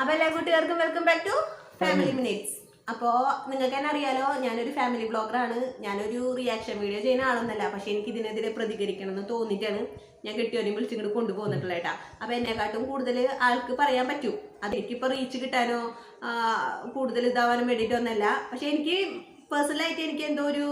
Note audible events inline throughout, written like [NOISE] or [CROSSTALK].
അപ്പൊ എല്ലാ കൂട്ടുകാർക്കും welcome back to family minutes അപ്പോ നിങ്ങൾക്ക് തന്നെ അറിയാലോ ഞാനൊരു ഫാമിലി ബ്ലോഗറാണ് ഞാനൊരു റിയാക്ഷൻ വീഡിയോ ചെയ്യുന്ന ആളൊന്നല്ല. പക്ഷെ എനിക്ക് ഇതിനെതിരെ പ്രതികരിക്കണം എന്ന് തോന്നിയിട്ടാണ് ഞാൻ കെട്ടിയോരെയും വിളിച്ചിങ്ങോട്ട് കൊണ്ടുപോകുന്നിട്ടുള്ള ഏട്ടാ അപ്പൊ എന്നെക്കാട്ടും കൂടുതൽ ആൾക്ക് പറയാൻ പറ്റും. അത് എനിക്കിപ്പോ റീച്ച് കിട്ടാനോ കൂടുതൽ ഇതാവാനും വേണ്ടിയിട്ടൊന്നല്ല. പക്ഷെ എനിക്ക് പേഴ്സണലായിട്ട് എനിക്ക് എന്തോ ഒരു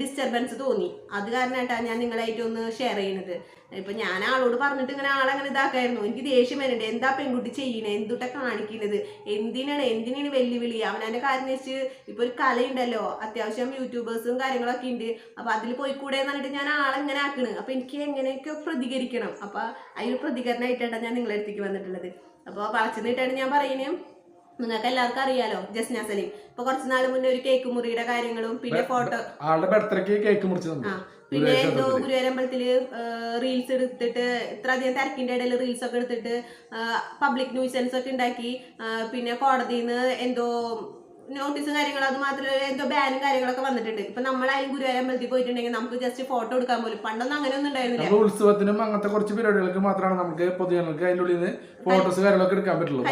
ഡിസ്റ്റർബൻസ് തോന്നി. അത് കാരണമായിട്ടാണ് ഞാൻ നിങ്ങളായിട്ട് ഒന്ന് ഷെയർ ചെയ്യുന്നത് ഇപ്പൊ ഞാൻ ആളോട് പറഞ്ഞിട്ട് ഇങ്ങനെ ആളങ്ങനെ ഇതാക്കായിരുന്നു. എനിക്ക് ദേഷ്യം വരുന്നുണ്ട് എന്താ പെൺകുട്ടി ചെയ്യണേ? എന്തുട്ട കാണിക്കുന്നത് എന്തിനാണ്? എന്തിനാണ് വെല്ലുവിളി? അവനവന്റെ കാര്യം വെച്ച് ഇപ്പൊ ഒരു കലയുണ്ടല്ലോ. അത്യാവശ്യം യൂട്യൂബേഴ്സും കാര്യങ്ങളൊക്കെ ഉണ്ട് അപ്പൊ അതിൽ പോയിക്കൂടെ എന്ന് പറഞ്ഞിട്ട് ഞാൻ ആളെങ്ങനെ ആക്കണ്. അപ്പൊ എനിക്ക് എങ്ങനെയൊക്കെ പ്രതികരിക്കണം? അപ്പൊ അതിൽ പ്രതികരണമായിട്ടാണ് ഞാൻ നിങ്ങളുടെ അടുത്തേക്ക് വന്നിട്ടുള്ളത്. അപ്പോൾ വളച്ചു നീട്ടാണ് ഞാൻ പറയുന്നത് നിങ്ങൾക്ക് എല്ലാവർക്കും അറിയാലോ ജസ്ന സലീം. ഇപ്പൊ കുറച്ച് നാൾ മുന്നേ ഒരു കേക്ക് മുറിയുടെ കാര്യങ്ങളും പിന്നെ ഫോട്ടോ ആളുടെ ബർത്ത്ഡേക്ക് കേക്ക് മുറിച്ച് പിന്നെ എന്തോ ഗുരുവരമ്പലത്തിൽ റീൽസ് എടുത്തിട്ട് ഇത്ര അധികം തിരക്കിന്റെ ഇടയിൽ റീൽസ് ഒക്കെ എടുത്തിട്ട് പബ്ലിക് ന്യൂസൻസ് ഒക്കെ ഉണ്ടാക്കി പിന്നെ കോടതിയിൽ നിന്ന് എന്തോ നോട്ടീസും കാര്യങ്ങളും അത് മാത്രമല്ല എന്തോ ബാനും കാര്യങ്ങളൊക്കെ വന്നിട്ടുണ്ട്. ഇപ്പൊ നമ്മളായാലും ഗുരുവായൂരമ്പലത്തിൽ പോയിട്ടുണ്ടെങ്കിൽ നമുക്ക് ജസ്റ്റ് ഫോട്ടോ എടുക്കാൻ പോലും പണ്ടൊന്നും അങ്ങനെ ഒന്നും ഉണ്ടായിരുന്നില്ല ഉത്സവത്തിനും അങ്ങനത്തെ കുറച്ച് പരിപാടികൾക്ക് മാത്രമാണ് നമുക്ക് പൊതുജനങ്ങൾക്ക് അതിന്റെ ഉള്ളിൽ നിന്ന് ഫോട്ടോസ് കാര്യങ്ങളൊക്കെ എടുക്കാൻ പറ്റുള്ളൂ.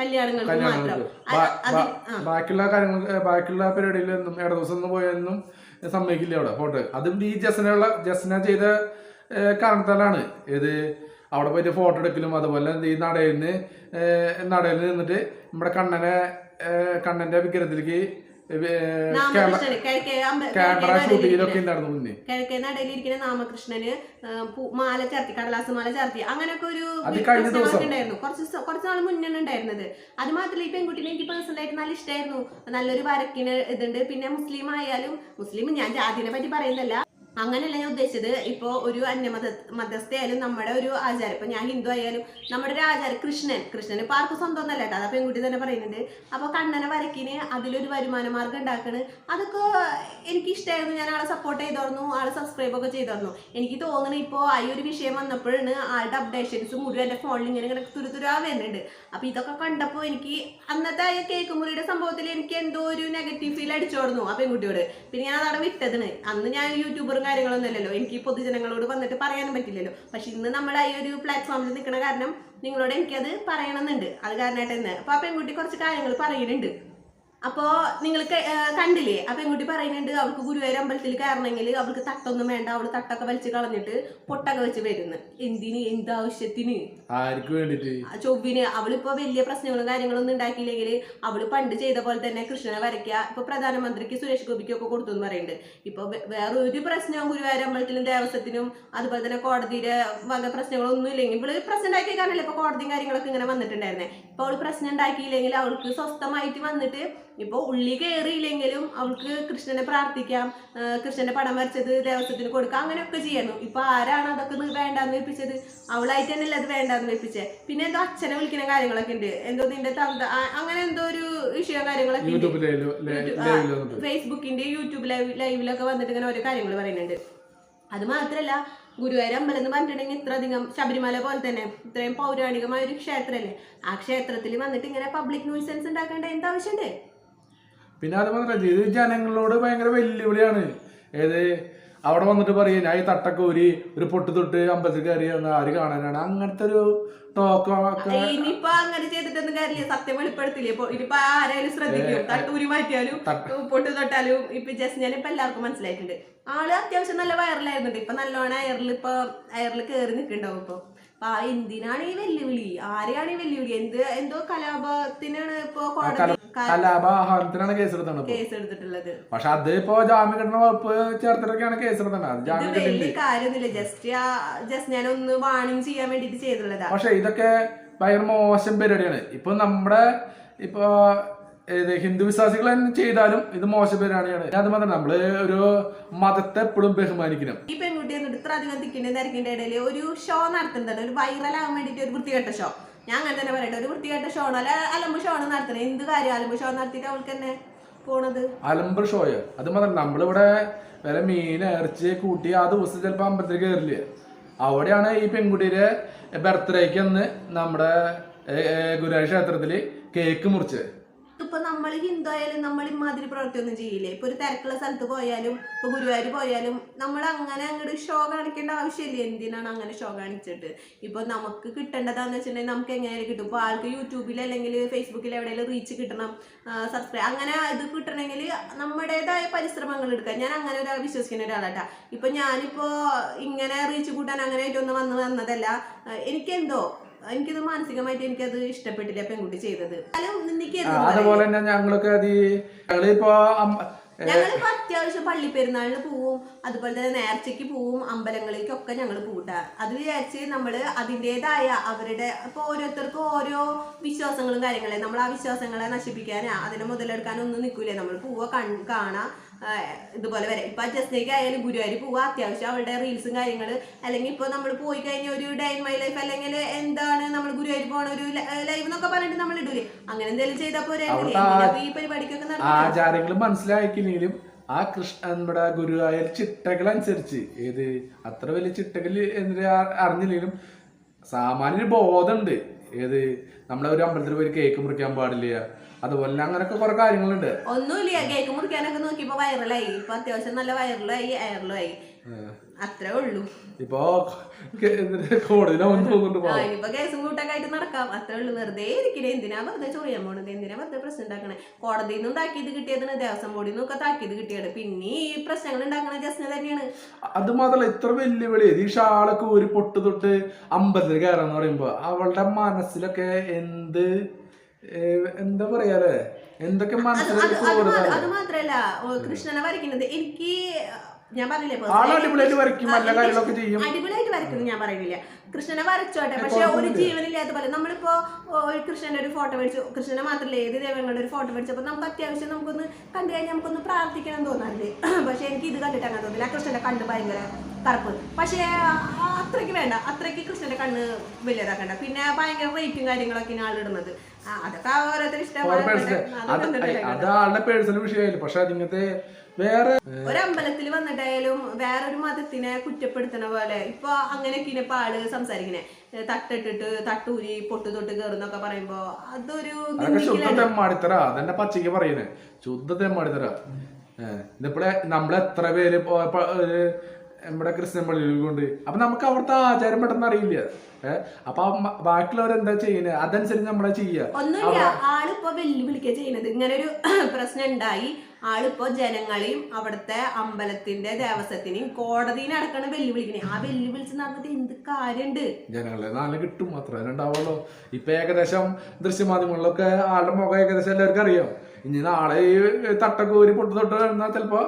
കല്യാണങ്ങൾക്ക് മാത്രം. ബാക്കിയുള്ള കാര്യങ്ങൾ ബാക്കിയുള്ള പരിപാടിയിലൊന്നും ഇട ദിവസം ഒന്നും പോയൊന്നും സമ്മതിക്കില്ല അവിടെ ഫോട്ടോ അതും ഈ ജസ്നയുള്ള ജസ്ന ചെയ്ത കാരണത്താലാണ്. ഏത്? അവിടെ പോയിട്ട് ഫോട്ടോ എടുക്കലും അതുപോലെ ഈ നടയിൽ നിന്ന് നടയിൽ നിന്നിട്ട് നമ്മുടെ കണ്ണനെ കണ്ണന്റെ വിഗ്രഹത്തിലേക്ക് ക്യാമറ കിഴക്കേ ഷൂട്ട് ചെയ്യലൊക്കെ നടയിലിരിക്കുന്ന- ഉണ്ടായിരുന്നു മുന്നേ? കിഴക്കേ നടയിലിരിക്കുന്ന നാമകൃഷ്ണന്. മാല ചേർത്തി കടലാസ് മാല ചേർത്തി. അങ്ങനെയൊക്കെ ഒരു ഉണ്ടായിരുന്നു. കുറച്ച് കുറച്ച് നാൾ മുന്നേ ഉണ്ടായിരുന്നത്. അത് മാത്രമല്ല ഈ പെൺകുട്ടിനെ എനിക്ക് പേഴ്സണൽ ആയിട്ട് നല്ല ഇഷ്ടമായിരുന്നു നല്ലൊരു വരക്കിന് ഇതുണ്ട്. പിന്നെ മുസ്ലിം ആയാലും മുസ്ലിം ഞാൻ ജാതിനെ പറ്റി പറയുന്നില്ല അങ്ങനെയല്ല ഞാൻ ഉദ്ദേശിച്ചത്. ഇപ്പോൾ ഒരു അന്യമത മതസ്ഥയായാലും നമ്മുടെ ഒരു ആചാരം ഇപ്പം ഞാൻ ഹിന്ദു ആയാലും നമ്മുടെ ഒരു ആചാരം കൃഷ്ണൻ. കൃഷ്ണൻ ഇപ്പോൾ ആർക്കും സ്വന്തം ഒന്നല്ല കേട്ടോ. അത് പെൺകുട്ടി തന്നെ പറയുന്നുണ്ട്. അപ്പോൾ കണ്ണനെ വരക്കിന് അതിലൊരു വരുമാന മാർഗം ഉണ്ടാക്കണ്. അതൊക്കെ എനിക്ക് ഇഷ്ടമായിരുന്നു ഞാൻ ആളെ സപ്പോർട്ട് ചെയ്തോർന്നു ആളെ സബ്സ്ക്രൈബ് ഒക്കെ ചെയ്തോർന്നു എനിക്ക് തോന്നുന്നു ഇപ്പോൾ ആ ഒരു വിഷയം വന്നപ്പോഴാണ് ആളുടെ അപ്ഡേഷൻസ് മുഴുവൻ എന്റെ ഫോണിൽ ഇങ്ങനെ ഇങ്ങനെ തുരുതുരാ വരുന്നുണ്ട്. അപ്പോൾ ഇതൊക്കെ കണ്ടപ്പോൾ എനിക്ക് അന്നത്തെ ആ കേക്ക് മുറിയുടെ സംഭവത്തിൽ എനിക്ക് എന്തോ ഒരു നെഗറ്റീവ് ഫീൽ അടിച്ചോർന്നു ആ പെൺകുട്ടിയോട്. പിന്നെ ഞാൻ അതവിടെ വിട്ടതിന്. അന്ന് ഞാൻ യൂട്യൂബറും കാര്യങ്ങളൊന്നും അല്ലല്ലോ എനിക്ക് പൊതുജനങ്ങളോട് വന്നിട്ട് പറയാനും പറ്റില്ലല്ലോ. പക്ഷെ ഇന്ന് നമ്മൾ ഈ ഒരു പ്ലാറ്റ്ഫോമിൽ നിൽക്കുന്ന കാരണം നിങ്ങളോട് എനിക്കത് പറയണമെന്നുണ്ട്. അത് കാരണമായിട്ട് തന്നെ അപ്പൊ ആ പെൺകുട്ടി കുറച്ച് കാര്യങ്ങൾ പറയുന്നുണ്ട്. അപ്പോ നിങ്ങൾ കണ്ടില്ലേ ആ പെൺകുട്ടി പറയുന്നുണ്ട് അവൾക്ക് ഗുരുവായൂർ അമ്പലത്തിൽ കയറണമെങ്കിൽ അവൾക്ക് തട്ടൊന്നും വേണ്ട അവൾ തട്ടൊക്കെ വലിച്ച് കളഞ്ഞിട്ട് പൊട്ടൊക്കെ വെച്ച് വരുന്നു. എന്തിന്? എന്താവശ്യത്തിന് ചൊവ്വിന്. അവളിപ്പോ വലിയ പ്രശ്നങ്ങളും കാര്യങ്ങളൊന്നും ഉണ്ടാക്കിയില്ലെങ്കിൽ അവൾ പണ്ട് ചെയ്ത പോലെ തന്നെ കൃഷ്ണനെ വരയ്ക്കുക. ഇപ്പൊ പ്രധാനമന്ത്രിക്ക് സുരേഷ് ഗോപിക്ക് ഒക്കെ കൊടുത്തു എന്ന് പറയുന്നുണ്ട്. ഇപ്പൊ വേറെ ഒരു പ്രശ്നവും ഗുരുവായൂർ അമ്പലത്തിലും ദേവസ്വത്തിനും അതുപോലെ തന്നെ കോടതിയുടെ വക പ്രശ്നങ്ങളൊന്നും ഇല്ലെങ്കിൽ ഇവൾ പ്രശ്നം ഉണ്ടാക്കിയ കാരണമല്ലേ ഇപ്പൊ കോടതിയും കാര്യങ്ങളൊക്കെ ഇങ്ങനെ വന്നിട്ടുണ്ടായിരുന്നേ? ഇപ്പൊ അവൾ പ്രശ്നം ഉണ്ടാക്കിയില്ലെങ്കിൽ അവൾക്ക് സ്വസ്ഥമായിട്ട് വന്നിട്ട് ഇപ്പൊ ഉള്ളി കയറിയില്ലെങ്കിലും അവൾക്ക് കൃഷ്ണനെ പ്രാർത്ഥിക്കാം കൃഷ്ണന്റെ പടം വരച്ചത് ദേവസ്വത്തിന് കൊടുക്കാം അങ്ങനെയൊക്കെ ചെയ്യണം ഇപ്പൊ ആരാണ് അതൊക്കെ വേണ്ടാന്ന് വെപ്പിച്ചത്? അവളായിട്ട് തന്നെയല്ലേ അത് വേണ്ടാന്ന് വെപ്പിച്ചേ. പിന്നെ എന്തോ അച്ഛനെ വിളിക്കുന്ന കാര്യങ്ങളൊക്കെ ഉണ്ട്. എന്തോ നിന്റെ തന്ത അങ്ങനെ എന്തോ ഒരു വിഷയം കാര്യങ്ങളൊക്കെ ഉണ്ട്. ഫേസ്ബുക്കിന്റെ യൂട്യൂബ് ലൈവ് ലൈവിലൊക്കെ വന്നിട്ട് ഇങ്ങനെ ഓരോ കാര്യങ്ങൾ പറയുന്നുണ്ട്. അത് മാത്രല്ല ഗുരുവായൂർ അമ്പലം എന്ന് പറഞ്ഞിട്ടുണ്ടെങ്കിൽ ഇത്ര അധികം ശബരിമല പോലെ തന്നെ ഇത്രയും പൗരാണികമായ ഒരു ക്ഷേത്രമല്ലേ ആ ക്ഷേത്രത്തിൽ വന്നിട്ട് ഇങ്ങനെ പബ്ലിക് ന്യൂസൻസ് ഉണ്ടാക്കേണ്ട എന്താവശ്യമുണ്ട് പിന്നെ അത് മാത്രമല്ല ഇത് ജനങ്ങളോട് ഭയങ്കര വെല്ലുവിളിയാണ്. ഏത് അവിടെ വന്നിട്ട് പറയും ഞാൻ ഈ തട്ടൊക്കെ ഊരി ഒരു പൊട്ട് തൊട്ട് അമ്പലത്തിൽ കയറി വന്ന ആര് കാണാനാണ്? അങ്ങനത്തെ ഒരു ടോക്ക് ഇനിയിപ്പൊ അങ്ങനെ ചെയ്തിട്ടൊന്നും കാര്യമില്ല. സത്യം വെളിപ്പെടുത്തില്ലേ? ഇപ്പൊ ഇനിയിപ്പൊ ആരായാലും ശ്രദ്ധിക്കും. തട്ടൂരി മാറ്റിയാലും പൊട്ട് തൊട്ടാലും ഇപ്പൊ ജസ്റ്റ് ഞാൻ ഇപ്പൊ എല്ലാവർക്കും മനസ്സിലായിട്ടുണ്ട്. ആൾ അത്യാവശ്യം നല്ല വൈറലായിരുന്നുണ്ട് ഇപ്പൊ നല്ലോണം അയറിൽ ഇപ്പൊ അയറിൽ കേറി നിൽക്കുന്നുണ്ടാവും ഇപ്പൊ. അപ്പൊ എന്തിനാണ് ഈ വെല്ലുവിളി? ആരെയാണ് ഈ വെല്ലുവിളി? എന്ത് എന്തോ കലാപത്തിനാണ് ഇപ്പൊ കേസെടുത്തത് ഇപ്പൊ. കേസ് എടുത്തിട്ടുള്ളത് പക്ഷെ അത് ഇപ്പൊ ജാമ്യം കിട്ടുന്ന വകുപ്പ് ചേർത്തിട്ടൊക്കെയാണ് കേസെടുത്തത്. അത് ജാമ്യം വലിയ കാര്യമൊന്നുമില്ല. ജസ്റ്റ് ആ ജസ്റ്റ് ഞാൻ ഒന്ന് വാണിംഗ് ചെയ്യാൻ വേണ്ടിട്ട് ചെയ്തിട്ടുള്ളതാ പക്ഷെ ഇതൊക്കെ ഭയങ്കര മോശം പരിപാടിയാണ്. ഇപ്പൊ നമ്മുടെ ഇപ്പൊ ഏത് ഹിന്ദു വിശ്വാസികൾ തന്നെ ചെയ്താലും ഇത് മോശം പരിപാടിയാണ് അത് മാത്രം നമ്മൾ ഒരു മതത്തെ എപ്പോഴും ബഹുമാനിക്കണം. ഈ പെൺകുട്ടി എന്നിട്ട് ഇത്ര അധികം തിരക്കിന്റെ ഇടയിൽ ഒരു ഷോ നടത്തുന്നുണ്ട് ഒരു വൈറൽ ആവാൻ വേണ്ടിട്ട് ഒരു വൃത്തികെട്ട ഷോ ഞാൻ അങ്ങനെ തന്നെ പറയട്ടെ ഒരു വൃത്തികെട്ട ഷോ അല്ല അലമ്പ് ഷോ ആണ് നടത്തുന്നത്. എന്ത് കാര്യം അലമ്പ് ഷോ നടത്തിയിട്ട് അവൾക്ക് തന്നെ പോണത്? അലമ്പ് ഷോയ് അത് മാത്രം നമ്മളിവിടെ വേറെ മീൻ ഇറച്ചി കൂട്ടി ആ ദിവസം ചിലപ്പോൾ അമ്പലത്തിൽ കയറില്ല? അവിടെയാണ് ഈ പെൺകുട്ടിയുടെ ബർത്ത്ഡേക്ക് അന്ന് നമ്മുടെ ഗുരുവായൂർ ക്ഷേത്രത്തിൽ കേക്ക് മുറിച്ചത്. ഇത് ഇപ്പൊ നമ്മൾ ഹിന്ദു ആയാലും നമ്മൾ ഇമാതിരി പ്രവൃത്തിയൊന്നും ചെയ്യില്ലേ? ഇപ്പൊ ഒരു തിരക്കുള്ള സ്ഥലത്ത് പോയാലും ഇപ്പൊ ഗുരുവായൂർ പോയാലും നമ്മൾ അങ്ങനെ അങ്ങോട്ട് ഷോ കാണിക്കേണ്ട ആവശ്യമില്ല? എന്തിനാണ് അങ്ങനെ ഷോ കാണിച്ചിട്ട്? ഇപ്പൊ നമുക്ക് കിട്ടേണ്ടതാന്ന് വെച്ചിട്ടുണ്ടെങ്കിൽ നമുക്ക് എങ്ങനെ കിട്ടും. ഇപ്പൊ ആൾക്ക് യൂട്യൂബിൽ അല്ലെങ്കിൽ ഫേസ്ബുക്കിൽ എവിടെയെങ്കിലും റീച്ച് കിട്ടണം സബ്സ്ക്രൈബ് അങ്ങനെ ഇത് കിട്ടണമെങ്കിൽ നമ്മുടേതായ പരിശ്രമങ്ങൾ എടുക്കാം. ഞാൻ അങ്ങനെ ഒരാൾ വിശ്വസിക്കുന്ന ഒരാളാട്ടാ. ഇപ്പൊ ഞാനിപ്പോ ഇങ്ങനെ റീച്ച് കൂട്ടാൻ അങ്ങനെ ആയിട്ടൊന്നും വന്ന് വന്നതല്ല. എനിക്കെന്തോ എനിക്കത് മാനസികമായിട്ട് എനിക്കത് ഇഷ്ടപ്പെട്ടില്ല പെൺകുട്ടി ചെയ്തത്. അതുപോലെ തന്നെ ഞങ്ങളൊക്കെ അത് ഞങ്ങളിപ്പോ ഞങ്ങളിപ്പോ അത്യാവശ്യം പള്ളി പെരുന്നാളിന് പോവും അതുപോലെ തന്നെ നേർച്ചയ്ക്ക് പോവും അമ്പലങ്ങളിലേക്കൊക്കെ ഞങ്ങൾ പോട്ട. അത് വിചാരിച്ച് നമ്മൾ അതിന്റെതായ അവരുടെ ഇപ്പൊ ഓരോരുത്തർക്കും ഓരോ വിശ്വാസങ്ങളും കാര്യങ്ങളും നമ്മൾ ആ വിശ്വാസങ്ങളെ നശിപ്പിക്കാനാ അതിനെ മുതലെടുക്കാനോ ഒന്നും നിൽക്കൂലേ നമ്മൾ പൂവ കൺ കാണാം ഇതുപോലെ വരെ. ഇപ്പൊ ജസ്നേക്ക് ആയാലും ഗുരുവായൂർ പോവുക അത്യാവശ്യം അവരുടെ റീൽസും കാര്യങ്ങൾ അല്ലെങ്കിൽ ഇപ്പൊ നമ്മൾ പോയി കഴിഞ്ഞ ഒരു ഡേ മൈ ലൈഫ് അല്ലെങ്കിൽ എന്താണ് ഒരു ലൈവ് എന്നൊക്കെ പറഞ്ഞിട്ട് നമ്മൾ ഇടൂലേ? അങ്ങനെ എന്തെങ്കിലും ചെയ്തപ്പോ ഈ പരിപാടിക്കൊക്കെ ആചാരങ്ങൾ മനസ്സിലാക്കിയില്ലെങ്കിലും ആ കൃഷ്ണ നമ്മുടെ ഗുരുവായൂർ ചിട്ടകളനുസരിച്ച് ഏത് അത്ര വലിയ ചിട്ടകൾ അറിഞ്ഞില്ലെങ്കിലും സാമാന്യ ബോധമുണ്ട്. ഏത് നമ്മളെ ഒരു അമ്പലത്തിൽ പോയി കേക്ക് മുറിക്കാൻ പാടില്ല. അതുപോലെ അങ്ങനൊക്കെ കുറെ കാര്യങ്ങളുണ്ട്. ഒന്നുമില്ല. കേക്ക് മുറിക്കാനൊക്കെ നോക്കിയപ്പോ വൈറലായി ഇപ്പൊ അത്യാവശ്യം നല്ല വൈറലായി എയറിലായി അത്രേ ഉള്ളൂ. ഇപ്പൊ കേസും കൂട്ടൊക്കെ ആയിട്ട് നടക്കാം. അത്രേ ഉള്ളൂ. വെറുതെ ഇരിക്കണേ. എന്തിനാ വെറുതെ ചോദിക്കാൻ പോണത്? എന്തിനാ വെറുതെ പ്രശ്നം ഉണ്ടാക്കണേ? കോടതിയിൽ നിന്നും താക്കീത് കിട്ടിയതിന് ദേവസ്വം ബോർഡിൽ നിന്നൊക്കെ താക്കീത് കിട്ടിയത്. പിന്നെ ഈ പ്രശ്നങ്ങൾ ഉണ്ടാക്കണ ജസ്ന തന്നെയാണ്. അത് മാത്രല്ല ഇത്ര വെല്ലുവിളി. ഈ ഷാളൊക്കെ ഒരു പൊട്ട് തൊട്ട് അമ്പലത്തിൽ കയറാന്ന് പറയുമ്പോ അവളുടെ മനസ്സിലൊക്കെ എന്ത് എന്താ പറയാലേ? എന്തൊക്കെ മനസ്സിലൊക്കെ അത് മാത്രല്ല. കൃഷ്ണനെ വരയ്ക്കുന്നത്. എനിക്ക് ഞാൻ പറഞ്ഞില്ലേ അടിപൊളിയായിട്ട് വരയ്ക്കും കാര്യങ്ങളൊക്കെ ചെയ്യും. അടിപൊളിയായിട്ട് വരയ്ക്കുന്നു ഞാൻ പറയുന്നില്ല. കൃഷ്ണനെ വരച്ചോട്ടെ പക്ഷെ ഒരു ജീവനില്ലാത്ത പോലെ നമ്മളിപ്പോ ഒരു കൃഷ്ണന്റെ ഒരു ഫോട്ടോ മേടിച്ചു കൃഷ്ണനെ മാത്രമല്ല ഏത് ദേവങ്ങളുടെ ഒരു ഫോട്ടോ മേടിച്ചപ്പോൾ നമുക്ക് അത്യാവശ്യം നമുക്കൊന്ന് കണ്ടു കഴിഞ്ഞാൽ നമുക്കൊന്ന് പ്രാർത്ഥിക്കണം തോന്നാറില്ലേ [CLEARS THROAT] പക്ഷെ എനിക്ക് ഇത് കണ്ടിട്ട് അങ്ങനെ തോന്നില്ല. കൃഷ്ണനെ കൃഷ്ണന്റെ കണ്ണ് ഭയങ്കര കറുപ്പ് പക്ഷേ അത്രയ്ക്ക് വേണ്ട. അത്രയ്ക്ക് കൃഷ്ണന്റെ കണ്ണ് വലിയതാക്കണ്ട. പിന്നെ ഭയങ്കര റേറ്റും കാര്യങ്ങളൊക്കെ ആളിടുന്നത് അതൊക്കെ ഓരോരുത്തർ ഇഷ്ടമാണ് പേഴ്സണൽ പക്ഷെ അതിങ്ങനത്തെ വേറെ ഒരമ്പലത്തിൽ വന്നിട്ടായാലും വേറൊരു മതത്തിനെ കുറ്റപ്പെടുത്തണ പോലെ ഇപ്പൊ അങ്ങനെയൊക്കെ ഇപ്പൊ ആൾ സംസാരിക്കണേ. തട്ടിട്ടിട്ട് തട്ടൂരി പൊട്ടു തൊട്ട് കയറുന്നൊക്കെ പറയുമ്പോ അതൊരു ശുദ്ധ അതെന്നെ പച്ചയ്ക്ക് പറയുന്നേ ശുദ്ധ തെമ്മാടിത്തറ ഇതിപ്പോഴെ നമ്മളെത്ര പേര് ഒരു നമ്മുടെ ക്രിസ്ത്യൻ പള്ളിയിൽ കൊണ്ട്. അപ്പൊ നമുക്ക് അവിടുത്തെ ആചാരം പെട്ടെന്ന് അറിയില്ല. ഏഹ് അപ്പൊ ബാക്കിയുള്ളവരെന്താ ചെയ്യുന്നത് അതനുസരിച്ച് നമ്മളെ ചെയ്യുക ആളിപ്പോ വെല്ലുവിളിക്കുക ചെയ്യുന്നത് ഇങ്ങനെ ഒരു [CLEARS THROAT] പ്രശ്നം ഉണ്ടായി ആളിപ്പോ ജനങ്ങളെയും അവിടുത്തെ അമ്പലത്തിന്റെ ദേവസ്വത്തിനെയും കോടതിനെ അടക്കാണ് വെല്ലുവിളിക്കണേ. ആ വെല്ലുവിളിച്ച് നടന്നിട്ട് എന്ത് കാര്യണ്ട്? ജനങ്ങളെ നാളെ കിട്ടും. അത്ര ഉണ്ടാവുള്ളൂ. ഇപ്പൊ ഏകദേശം ദൃശ്യമാധ്യമങ്ങളിലൊക്കെ ആളുടെ മുഖം ഏകദേശം എല്ലാവർക്കും അറിയാം. ഇനി നാളെ ഈ തട്ടൊക്കെ ഒരു പൊട്ട് തൊട്ട് എന്നാൽ ചിലപ്പോ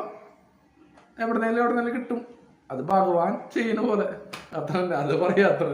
എവിടെന്നെങ്കിലും എവിടെന്നെങ്കിലും കിട്ടും. അത് ഭഗവാൻ ചെയ്യുന്ന പോലെ. അത്ര അത് പറയാ അത്ര